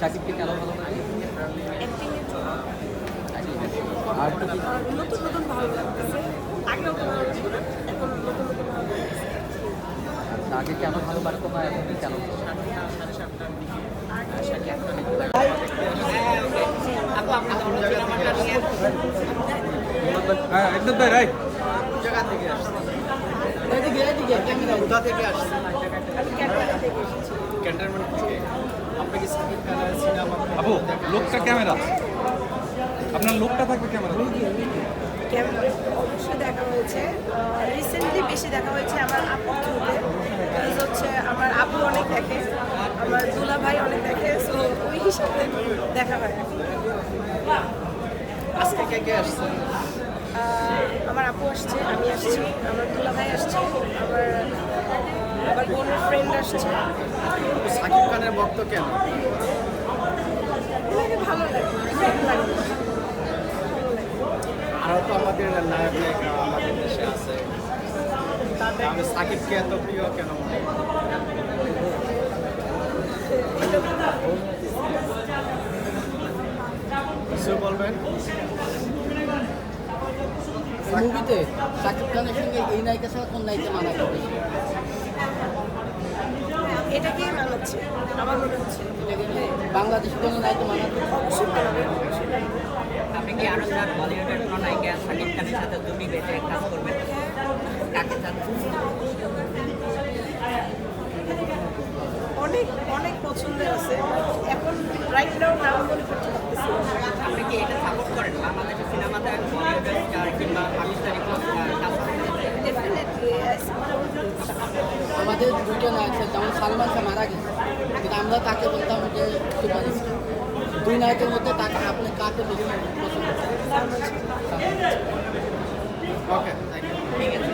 শাকিবকে কেন ভালো লাগে আর নতুন নতুন ভালো লাগতেছে আগেও ভালো ছিল এখন নতুন নতুন ভালো আগে কেন ভালো লাগতো না এখন কেন হ্যাঁ একদম তাই এদিকে ক্যামেরা থেকে আসছে? থেকে এসেছি ক্যান্টনমেন্ট থেকে আপনি কি সাকিব সিনেমা আপু লোকটা ক্যামেরা আপনার লোকটা থাকবে ক্যামেরা ক্যামেরা অবশ্যই দেখা হয়েছে। রিসেন্টলি বেশি দেখা হয়েছে আমার আপুর থ্রুতে হচ্ছে আমার আপু অনেক দেখে আমার দুলা ভাই অনেক দেখে সো ওই হিসাবে দেখা হয়। আজকে কে কে আসছে? আমার আপু আসছে আমি আসছি আমার দুলা ভাই আসছে আমার আসছে সাকিব খানের ভক্ত কেন ওনাকে ভালো লাগে আরও তো আমাদের নায়ক নায়িকা আমাদের দেশে আছে। তাহলে সাকিবকে এত প্রিয় কেন মনে? কিছু বলবেন? মুভিতে শাকিব খানের সঙ্গে এই নায়িকা ছাড়া কোন নায়িকা মানা করবে এটাকে মানাচ্ছে আমার মনে হচ্ছে বাংলাদেশি কোনো নায়িকা মানা মানাবে আপনি কি আরও চান বলিউডের কোনো নায়িকা শাকিব খানের সাথে দুটি বেঁচে কাজ করবেন কাকে চান অনেক অনেক পছন্দের আছে এখন রাইট নাও নাম মনে করতে পারতেছি আপনি কি এটা সাপোর্ট করেন বাংলাদেশের সিনেমাতে? বলিউডের স্টার কিংবা পাকিস্তানি কোনো স্টার কাজ. আমাদের দুটো নায়ক আছে, যেমন সালমান শাহ মারা গেছে। কিন্তু আমরা তাকে বলতাম যে সুপারিশ দুই নায়কের মধ্যে তাকে আপনি কাকে বেশি? ওকে ঠিক আছে।